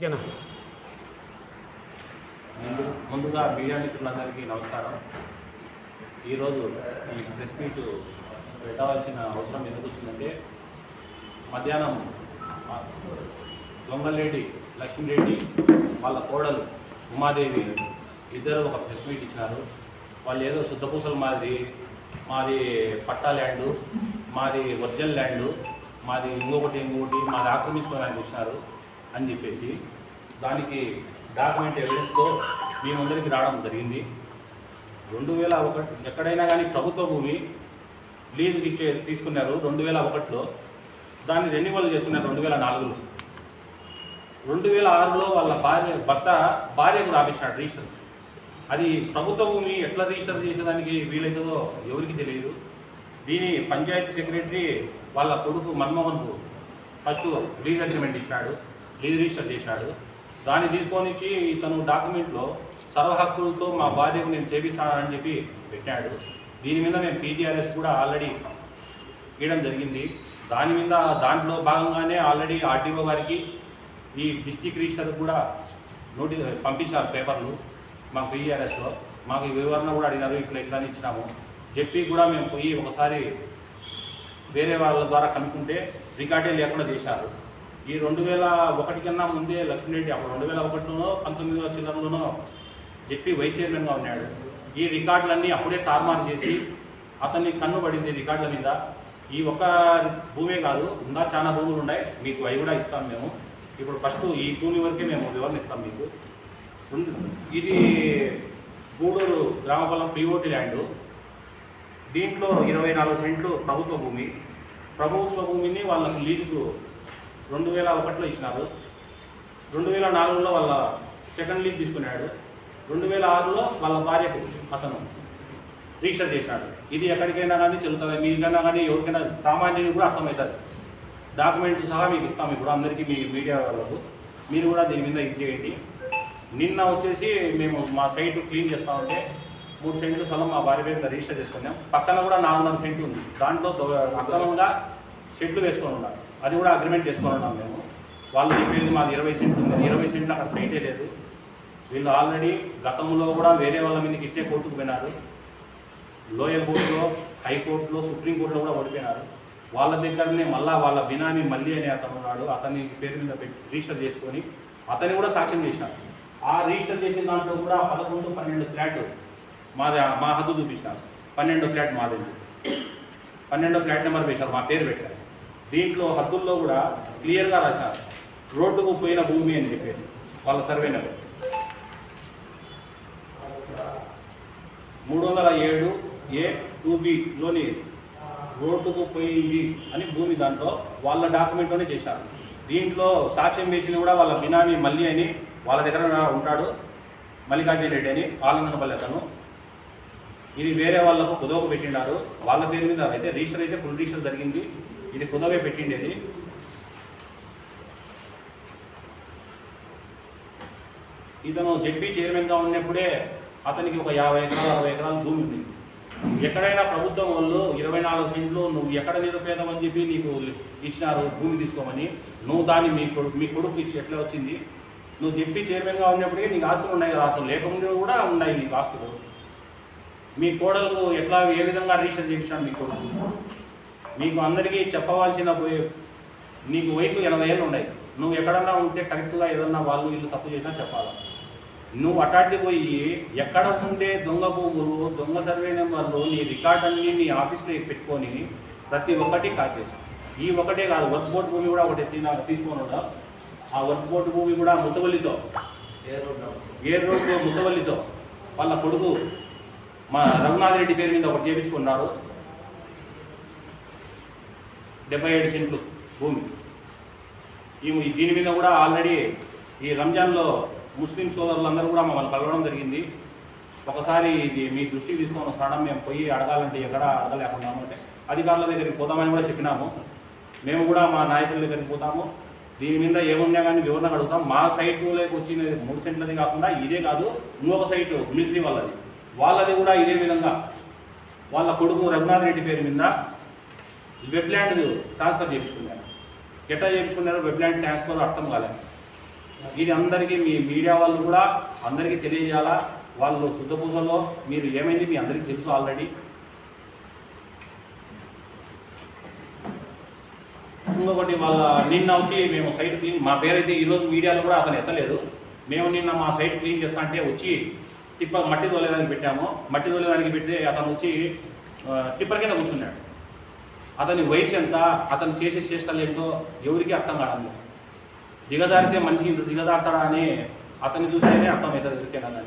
ఓకేనా? ముందుగా మీడియా మిత్రులందరికీ నమస్కారం. ఈరోజు ఈ ప్రెస్ మీట్ పెట్టవలసిన అవసరం ఎందుకు వచ్చిందంటే మధ్యాహ్నం దొంగలరెడ్డి లక్ష్మీరెడ్డి వాళ్ళ కోడలు ఉమాదేవి ఇద్దరు ఒక ప్రెస్ మీట్ ఇచ్చినారు. వాళ్ళు ఏదో శుద్ధపూసల మాది మాది పట్టా ల్యాండు మాది ఒరిజినల్ ల్యాండు మాది ఇంకొకటి ఇంకొకటి మాది ఆక్రమించుకోవడానికి వచ్చినారు. అని చెప్పేసి దానికి డాక్యుమెంట్ ఎవిడెన్స్తో మీ రావడం జరిగింది. రెండు వేల ఒకటి ఎక్కడైనా కానీ ప్రభుత్వ భూమి లీజుకి ఇచ్చే తీసుకున్నారు రెండు వేల ఒకటిలో. దాన్ని రెన్యువల్ చేసుకున్నారు రెండు వేల నాలుగులో. రెండు వేల ఆరులో వాళ్ళ భార్య భర్త భార్యకు రాపించాడు రిజిస్టర్ అది ప్రభుత్వ భూమి ఎట్లా రిజిస్టర్ చేసేదానికి వీలవుతుందో ఎవరికి తెలియదు. దీని పంచాయతీ సెక్రటరీ వాళ్ళ కొడుకు మన్మోహన్కు ఫస్ట్ లీజ్ అగ్రిమెంట్ ఇచ్చాడు రిజిస్టర్ చేశాడు. దాన్ని తీసుకొని తను ఇతను డాక్యుమెంట్లో సర్వ హక్కులతో మా భార్యకు నేను చేపిస్తానని చెప్పి పెట్టాడు. దీని మీద మేము పీజీఆర్ఎస్ కూడా ఆల్రెడీ ఇవ్వడం జరిగింది. దాని మీద దాంట్లో భాగంగానే ఆల్రెడీ ఆర్టీఓ గారికి ఈ డిస్టిక్ రిజిస్టర్ కూడా నోటీస్ పంపించారు పేపర్లు మాకు పీజీఆర్ఎస్లో మాకు ఈ వివరణ కూడా అడిగినారు ఇట్లా ఇట్లా అని ఇచ్చినాము. చెప్పి కూడా మేము పోయి ఒకసారి వేరే వాళ్ళ ద్వారా కనుక్కుంటే రికార్డే లేకుండా చేశారు. ఈ రెండు వేల ఒకటి కన్నా ముందే లక్ష్మీరెడ్డి అప్పుడు రెండు వేల ఒకటిలోనో పంతొమ్మిదో చిల్లరలోనో చెప్పి వైస్ చైర్మన్గా ఉన్నాడు. ఈ రికార్డులన్నీ అప్పుడే తారుమారు చేసి అతన్ని కన్ను పడింది రికార్డుల మీద. ఈ ఒక్క భూమే కాదు ఇంకా చాలా భూములు ఉన్నాయి. మీకు అవి కూడా ఇస్తాం మేము. ఇప్పుడు ఫస్ట్ ఈ భూమి వరకే మేము వివరణ ఇస్తాం మీకు. ఇది గూడూరు గ్రామపల్లం పిఓటి ల్యాండ్. దీంట్లో ఇరవై నాలుగు సెంట్లు ప్రభుత్వ భూమి. ప్రభుత్వ భూమిని వాళ్ళకు లీజుకు రెండు వేల ఒకటిలో ఇచ్చినారు. రెండు వేల నాలుగులో వాళ్ళ సెకండ్ లీగ్ తీసుకున్నాడు. రెండు వేల ఆరులో వాళ్ళ భార్యకు అతను రిజిస్టర్ చేశాడు. ఇది ఎక్కడికైనా కానీ చెల్లుతుంది మీకైనా కానీ ఎవరికైనా సామాన్యునికి కూడా అర్థమవుతుంది. డాక్యుమెంట్ సహా మీకు ఇస్తాం ఇప్పుడు అందరికీ మీ మీడియా వాళ్ళకు. మీరు కూడా దీని మీద ఇది చేయండి. నిన్న వచ్చేసి మేము మా సైట్ క్లీన్ చేస్తా ఉంటే మూడు సెంట్లు స్థలం మా భార్య పేరు రిజిస్టర్ చేసుకున్నాం. పక్కన కూడా నాలుగున్నర సెంట్లు ఉంది. దాంట్లో అక్రమంగా షెడ్లు వేసుకొని ఉన్నారు అది కూడా అగ్రిమెంట్ చేసుకొని ఉన్నాం మేము. వాళ్ళు చెప్పేది మాది ఇరవై సెంట్లు ఉంది. ఇరవై సెంట్లు అక్కడ సైటే లేదు. వీళ్ళు ఆల్రెడీ గతంలో కూడా వేరే వాళ్ళ మీదకి ఇట్టే కోర్టుకు పోయినారు. లోయర్ కోర్టులో హైకోర్టులో సుప్రీంకోర్టులో కూడా ఓడిపోయినారు. వాళ్ళ దగ్గరనే మళ్ళా వాళ్ళ బినామీ మళ్ళీ అనే అతను ఉన్నాడు. అతని పేరు మీద పెట్టి రిజిస్టర్ చేసుకొని అతన్ని కూడా సాక్ష్యం చేసినారు. ఆ రిజిస్టర్ చేసిన దాంట్లో కూడా పదకొండు పన్నెండు ఫ్లాట్ మాది మా హద్దు చూపించినారు. పన్నెండో ఫ్లాట్ మాది. పన్నెండో ఫ్లాట్ నెంబర్ వేశారు. మా పేరు పెట్టారు. దీంట్లో హద్దుల్లో కూడా క్లియర్గా రాశారు. రోడ్డుకు పోయిన భూమి అని చెప్పేసి వాళ్ళ సర్వే నెంబర్. మూడు వందల ఏడు ఏ టూ బిలోని రోడ్డుకు పోయింది అని భూమి దాంట్లో వాళ్ళ డాక్యుమెంట్లోనే చేశారు. దీంట్లో సాక్ష్యం వేసింది కూడా వాళ్ళ బినామీ మల్లి అని వాళ్ళ దగ్గర ఉంటాడు మల్లికార్జున రెడ్డి అని ఆలంగనపల్లి అతను. ఇది వేరే వాళ్ళకు కుదోకు పెట్టినారు వాళ్ళ పేరు మీద అయితే రిజిస్టర్ అయితే ఫుల్ రిజిస్టర్ జరిగింది. ఇది కుదవే పెట్టిండేది. ఇతను జడ్పీ చైర్మన్గా ఉన్నప్పుడే అతనికి ఒక యాభై ఎకరాలు అరవై ఎకరాల భూమి ఉంది. ఎక్కడైనా ప్రభుత్వం వాళ్ళు ఇరవై నాలుగు సెంట్లు నువ్వు ఎక్కడ నిరుపేదం అని చెప్పి నీకు ఇచ్చినారు భూమి తీసుకోమని నువ్వు దాన్ని మీ కొడుకు మీ కొడుకు ఇచ్చి ఎట్లా వచ్చింది? నువ్వు జడ్పీ చైర్మన్గా ఉన్నప్పటికీ నీకు ఆస్తులు ఉన్నాయి కదా అసలు లేకుండా కూడా ఉన్నాయి నీకు ఆస్తులు. మీ కోడలకు ఎట్లా ఏ విధంగా రిజిస్టర్ చేయించాను మీ కొడుకు? మీకు అందరికీ చెప్పవలసిన పోయే నీకు వయసు ఎనభై ఏళ్ళు ఉన్నాయి. నువ్వు ఎక్కడన్నా ఉంటే కరెక్ట్గా ఏదన్నా వాళ్ళు వీళ్ళు తప్పు చేసినా చెప్పాలి? నువ్వు అటాటి పోయి ఎక్కడ ఉండే దొంగ భూములు దొంగ సర్వే నెంబర్లు నీ రికార్డ్ అన్ని నీ ఆఫీస్లో పెట్టుకొని ప్రతి ఒక్కటి కాచేసి ఈ ఒకటే కాదు వర్క్ బోర్డ్ భూమి కూడా ఒకటి తిన తీసుకొని ఆ వర్క్ బోర్డు భూమి కూడా ముతవల్లితో. ఏ రోడ్డు ముతవల్లితో. వాళ్ళ కొడుకు మా రఘునాథ్ రెడ్డి పేరు మీద ఒకటి చేయించుకున్నారు డెబ్బై ఏడు సెంట్లు భూమి. ఈ దీని మీద కూడా ఆల్రెడీ ఈ రంజాన్లో ముస్లిం సోదరులందరూ కూడా మమ్మల్ని కలవడం జరిగింది. ఒకసారి ఇది మీ దృష్టికి తీసుకొని వస్తాడం మేము పోయి అడగాలంటే ఎక్కడ అడగలేకుండా అంటే అధికారుల దగ్గరికి పోతామని కూడా చెప్పినాము. మేము కూడా మా నాయకుల దగ్గరికి పోతాము. దీని మీద ఏమున్నా కానీ వివరణ అడుగుతాం. మా సైట్లోకి వచ్చిన మూడు సెంట్లది కాకుండా ఇదే కాదు ఇంకొక సైటు మిలిటరీ వాళ్ళది. వాళ్ళది కూడా ఇదే విధంగా. వాళ్ళ కొడుకు రఘునాథ్ రెడ్డి పేరు మీద వెబ్ ల్యాండ్ ట్రాన్స్ఫర్ చేయించుకున్నారు. ఎట్లా వెబ్ ల్యాండ్ ట్రాన్స్ఫర్ అర్థం కాలేదు ఇది అందరికీ మీ మీడియా వాళ్ళు కూడా అందరికీ తెలియజేయాలా? వాళ్ళు శుద్ధ పూజలో మీరు ఏమైంది మీ అందరికీ తెలుసు ఆల్రెడీ? ఇంకొకటి వాళ్ళ నిన్న వచ్చి మేము సైట్ క్లీన్ మా పేరైతే ఈరోజు మీడియాలో కూడా అతను ఎత్తలేదు. మేము నిన్న మా సైట్ క్లీన్ చేస్తా అంటే వచ్చి టిప్ప మట్టి తోలేదానికి పెట్టాము. మట్టి తోలేదానికి పెడితే అతను వచ్చి ఆ, టిప్పర్ కింద కూర్చున్నాడు. అతని వయసు ఎంత అతను చేసే చేష్టలు ఏంటో ఎవరికీ అర్థం కాదు దిగజారితే మనిషి ఇంత దిగజారుతాడా అని అతన్ని చూస్తేనే అర్థమవుతుంది ఎవరికైనా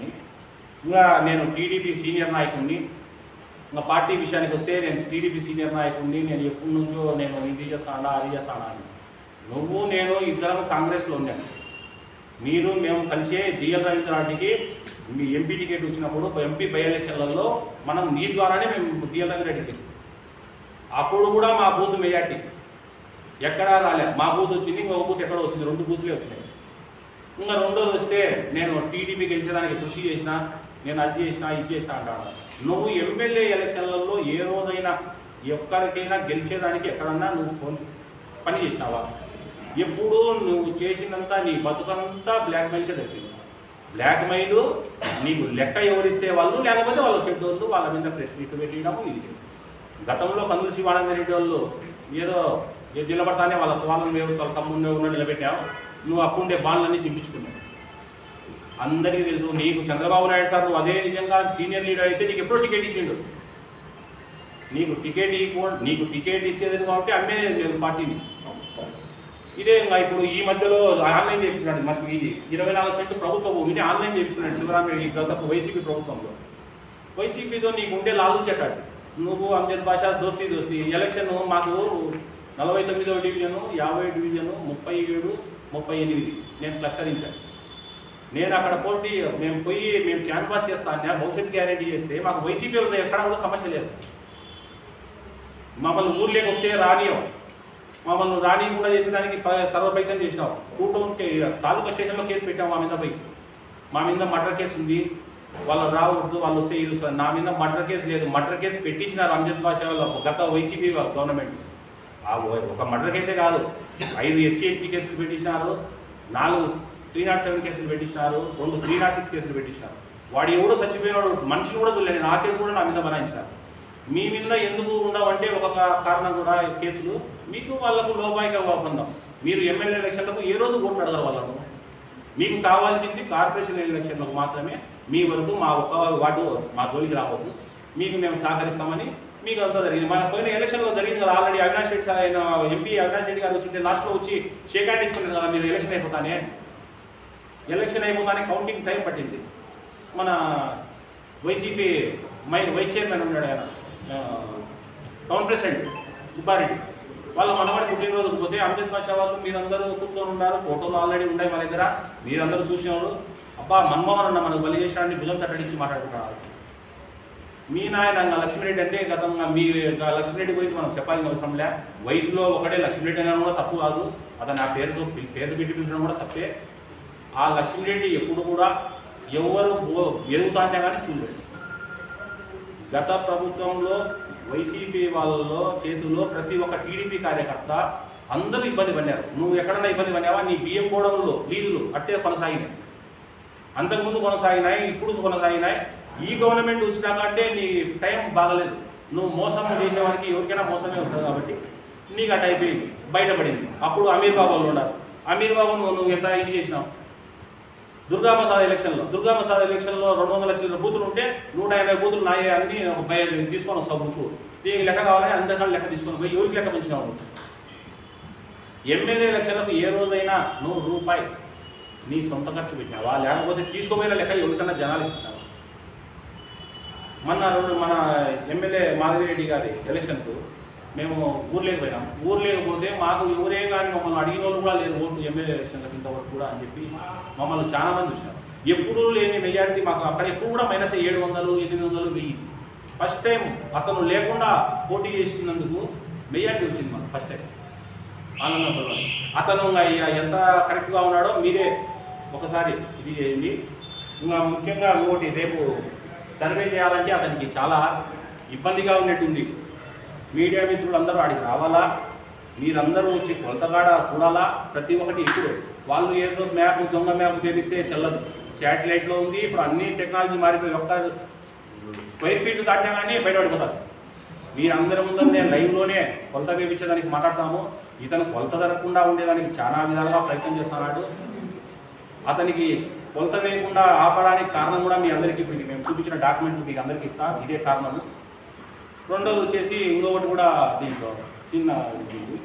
ఇంకా నేను టీడీపీ సీనియర్ నాయకుడిని. ఇంకా పార్టీ విషయానికి వస్తే నేను టీడీపీ సీనియర్ నాయకుడిని. నేను ఎప్పటి నుంచో నేను ఇది చేస్తానా అది చేస్తానా అని. నువ్వు నేను ఇద్దరం కాంగ్రెస్లో ఉన్నాను మీరు మేము కలిసే డిఎల్ రవీంద్రారెడ్డికి మీ ఎంపీ టికెట్ వచ్చినప్పుడు ఎంపీ బై ఎలక్షన్లలో మనం నీ ద్వారానే మేము డిఎల్ రవీంద్రారెడ్డికి అప్పుడు కూడా మా బూత్ మెజార్టీ. ఎక్కడా రాలే. మా బూత్ వచ్చింది ఇంకొక బూత్ ఎక్కడ వచ్చింది. రెండు బూత్లే వచ్చినాయి. ఇంకా రెండోది వస్తే నేను టీడీపీ గెలిచేదానికి కృషి చేసిన నేను అది చేసిన ఇది చేసిన అంటాను నువ్వు ఎమ్మెల్యే ఎలక్షన్లలో ఏ రోజైనా ఎక్కడికైనా గెలిచేదానికి ఎక్కడన్నా నువ్వు పని- చేసినావా? ఎప్పుడు నువ్వు చేసినంత నీ బతుకంతా బ్లాక్మెయిల్కే తగ్గింది బ్లాక్మెయిల్ నీకు లెక్క ఎవరిస్తే వాళ్ళు లేకపోతే వాళ్ళు చెడ్డోళ్ళు వాళ్ళ మీద ప్రెస్ మీట్ పెట్టడము ఇది గతంలో కందులు శివానంద రెడ్డి వాళ్ళు ఏదో నిలబడతానే వాళ్ళ వాళ్ళని మేము వాళ్ళ తమ్ముడిని ఉన్న నిలబెట్టావు. నువ్వు అప్పుండే బాణలన్నీ చింపించుకున్నావు. అందరికీ తెలుసు నీకు చంద్రబాబు నాయుడు సార్ నువ్వు అదే నిజంగా సీనియర్ లీడర్ అయితే నీకు ఎప్పుడో టికెట్ ఇచ్చిండు. నీకు టికెట్ ఇవ్వ నీకు టికెట్ ఇచ్చేది కాబట్టి అమ్మే లేదు పార్టీని. ఇదే ఇంకా ఇప్పుడు ఈ మధ్యలో ఆన్లైన్ చేయించున్నాడు మనకి ఇది. ఇరవై నాలుగు సెంటు ప్రభుత్వ భూమిని ఆన్లైన్ చేయించుకున్నాడు శివరామరెడ్డి గత వైసీపీ ప్రభుత్వంలో. వైసీపీతో నీకు ఉండే లాలు చెట్టాడు నువ్వు అంజద్ భాష దోస్తీ దోస్తీ. ఎలక్షన్ మాకు నలభై తొమ్మిదవ డివిజను యాభై డివిజను ముప్పై ఏడు ముప్పై ఎనిమిది. నేను క్లస్టరించాను నేను అక్కడ పోటీ మేము పోయి మేము క్యాన్వాస్ చేస్తాను భవిష్యత్ గ్యారెంటీ చేస్తే మాకు వైసీపీ ఎక్కడ కూడా సమస్య లేదు. మమ్మల్ని ఊర్లోకి వస్తే రానియం మమ్మల్ని రాని కూడా చేసేదానికి సర్వప్రయత్నం చేసినాం టూ టౌన్ తాలూకా స్టేషన్లో కేసు పెట్టాం మా మీద పోయి. మా మీద మర్డర్ కేసు ఉంది. వాళ్ళు రావద్దు వాళ్ళు వస్తే ఇది నా మీద మర్డర్ కేసు లేదు. మర్డర్ కేసు పెట్టించినారు అంజద్ బాషా వాళ్ళ గత వైసీపీ గవర్నమెంట్. ఆ ఒక మర్డర్ కేసే కాదు. ఐదు ఎస్సీ ఎస్టీ కేసులు పెట్టించినారు. నాలుగు త్రీ నాట్ సెవెన్ కేసులు పెట్టించినారు. రెండు త్రీ నాట్ సిక్స్ కేసులు పెట్టించినారు. వాడు ఎవడో చచ్చిపోయినాడు మనిషిని కూడా చూడలేదు. నా కేసు కూడా నా మీద బనాయించినారు మీ మీద ఎందుకు ఉండవంటే ఒక కారణం కూడా కేసులు. మీకు వాళ్ళకు లోపాయిగా ఒప్పందం. మీరు ఎమ్మెల్యే ఎలక్షన్లకు ఏ రోజు ఓట్లు అడగరు వాళ్ళకు. మీకు కావాల్సింది కార్పొరేషన్ ఎలక్షన్లకు మాత్రమే. మీ వరకు మా ఒక్క వార్డు మా జోలికి రావద్దు. మీకు మేము సహకరిస్తామని మీకు అంతా జరిగింది. మన పోయిన ఎలక్షన్లో జరిగింది కదా ఆల్రెడీ అవినాష్ రెడ్డి సార్ ఆయన ఎంపీ అవినాష్ రెడ్డి గారు వచ్చింటే లాస్ట్లో వచ్చి షేక్ హ్యాండ్ ఇచ్చుకున్నారు కదా మీరు ఎలక్షన్ అయిపోతానే. ఎలక్షన్ అయిపోతానే కౌంటింగ్ టైం పట్టింది. మన వైసీపీ మై వైస్ చైర్మన్ ఉన్నాడు ఆయన టౌన్ ప్రెసిడెంట్ సుబ్బారెడ్డి. వాళ్ళ మనవాడి పుట్టినరోజుకు పోతే అమిత్ భాష వాళ్ళు మీరందరూ కూర్చొని ఉన్నారు ఫోటోలు ఆల్రెడీ ఉన్నాయి మా దగ్గర మీరందరూ చూసినారు. అబ్బా మన్మోహన్ అన్న మనకు బలి చేశాడని భుజం తట్టడించి మాట్లాడుకుంటున్నారు మీ నాయన లక్ష్మీరెడ్డి అంటే గతంగా మీ లక్ష్మీరెడ్డి గురించి మనం చెప్పాల్సిన అవసరం లే. వయసులో ఒకటే లక్ష్మీరెడ్డి అనడం కూడా తప్పు కాదు. అతను ఆ పేరుతో పేరు పెట్టి పిలిచడం కూడా తప్పే. ఆ లక్ష్మీరెడ్డి ఎప్పుడు కూడా ఎవరు బో- ఎదుగుతాంటే కానీ చూడలేదు. గత ప్రభుత్వంలో వైసీపీ వాళ్ళలో చేతుల్లో ప్రతి ఒక్క టీడీపీ కార్యకర్త అందరూ ఇబ్బంది పడినారు నువ్వు ఎక్కడన్నా ఇబ్బంది పడినావా నీ బియ్యం గోడౌన్లు లీజులు అట్టే కొనసాగినాయి. అంతకుముందు కొనసాగినాయి ఇప్పుడు కొనసాగినాయి. ఈ గవర్నమెంట్ వచ్చినాక అంటే నీ టైం బాగలేదు. నువ్వు మోసం చేసేవాడికి ఎవరికైనా మోసమే వస్తుంది కాబట్టి నీకు అటు అయిపోయింది బయటపడింది. అప్పుడు అమీర్ బాబు వాళ్ళు ఉన్నారు. అమీర్ బాబు నువ్వు నువ్వు ఎంత ఇది చేసినావు? దుర్గాప్రసాద్ ఎలక్షన్లో. దుర్గాప్రసాద్ ఎలక్షన్లో రెండు వందల చిల్లర బూతులు ఉంటే నూట యాభై బూతులు నాయే అన్ని ఒక భయ తీసుకొని వస్తావు బుక్కు దీనికి లెక్క కావాలని అందరికన్నా లెక్క తీసుకొని పోయి ఎవరికి లెక్క పెంచినావు? ఎమ్మెల్యే ఎలక్షన్లకు ఏ రోజైనా నువ్వు రూపాయి నీ సొంత ఖర్చు పెట్టినావా లేకపోతే తీసుకోపోయిన లెక్క ఎవరికన్నా జనాలు ఇచ్చినావా మన రెండు మన ఎమ్మెల్యే మాధవిరెడ్డి గారి ఎలక్షన్కు మేము ఊర్లోకి పోయినాం. ఊర్లోకి పోతే మాకు ఎవరే కానీ మమ్మల్ని అడిగిన వాళ్ళు కూడా లేరు ఓటు ఎమ్మెల్యే ఎలక్షన్లకు ఇంతవరకు కూడా అని చెప్పి మమ్మల్ని చాలా మంది చూసినారు. ఎప్పుడూ లేని మెజారిటీ మాకు అక్కడ ఎప్పుడు కూడా మైనస్ ఏడు వందలు ఎనిమిది వందలు వెయ్యి. ఫస్ట్ టైం అతను లేకుండా పోటీ చేసినందుకు మెజారిటీ వచ్చింది మాకు ఫస్ట్ టైం ఆనందంలో అతను ఇంకా ఎంత కరెక్ట్గా ఉన్నాడో మీరే ఒకసారి ఇది చేయండి. ఇంకా ముఖ్యంగా ఇంకోటి రేపు సర్వే చేయాలంటే అతనికి చాలా ఇబ్బందిగా ఉన్నట్టుంది. మీడియా మిత్రులు అందరూ ఆడికి రావాలా? మీరందరూ వచ్చి కొంతగాడ చూడాలా? ప్రతి ఒక్కటి ఇప్పుడు వాళ్ళు ఏదో మ్యాప్ దొంగ మ్యాప్ తెలిస్తే చెల్లదు. శాటిలైట్లో ఉంది ఇప్పుడు అన్ని టెక్నాలజీ మారిపోయి ఒక్క స్క్వైర్ ఫీట్ దాటినా కానీ బయటపడిపోతారు. మీరందరి ముందు నేను లైవ్లోనే కొలత వేపించేదానికి మాట్లాడతాము. ఇతను కొలత జరగకుండా ఉండేదానికి చాలా విధాలుగా ప్రయత్నం చేస్తున్నాడు. అతనికి కొలత వేయకుండా ఆపడానికి కారణం కూడా మీ అందరికీ ఇప్పుడు మేము చూపించిన డాక్యుమెంట్లు మీకు అందరికీ ఇస్తాం ఇదే కారణము రెండోది వచ్చేసి ఇంకొకటి కూడా దీంట్లో చిన్న ఇది.